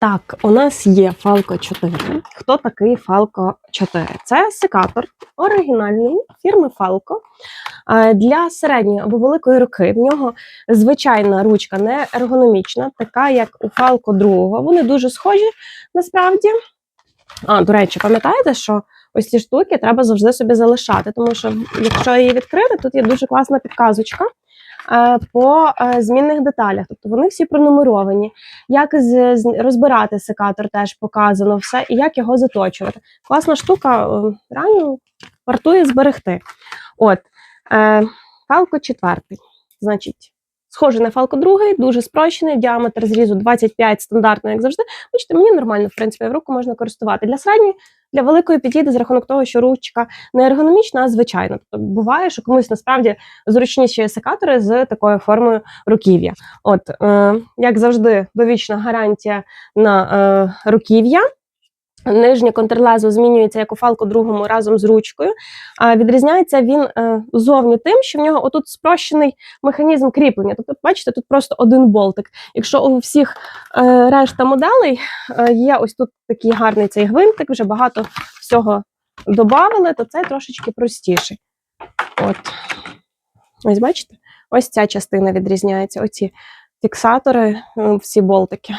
Так, у нас є Falco 4. Хто такий Falco 4? Це секатор оригінальний фірми Falco для середньої або великої руки. В нього звичайна ручка не ергономічна, така як у Falco 2. Вони дуже схожі насправді. А, до речі, пам'ятаєте, що ось ці штуки треба завжди собі залишати, тому що якщо її відкрити, тут є дуже класна підказочка по е, змінних деталях. Тобто вони всі пронумеровані. Як з, розбирати секатор теж показано все, і як його заточувати. Класна штука, е, реально вартує зберегти. От, е, четвертий. 4. Значить, схожий на Falco 2, дуже спрощений, діаметр зрізу 25 стандартно, як завжди. Бачите, мені нормально, в принципі, в руку можна користувати. Для середньої, для великої підійде за рахунок того, що ручка не ергономічна, а звичайна. Тобто буває, що комусь насправді зручніші секатори з такою формою руків'я. От, е, як завжди, довічна гарантія на е, руків'я. Нижнє контрлезо змінюється як у фалку другому разом з ручкою. А відрізняється він е, зовні тим, що в нього отут спрощений механізм кріплення. Тобто, бачите, тут просто один болтик. Якщо у всіх е, решта моделей е, є ось тут такий гарний цей гвинтик, вже багато всього додали, то це трошечки простіший. От. Ось бачите? Ось ця частина відрізняється. Оці фіксатори, всі болтики.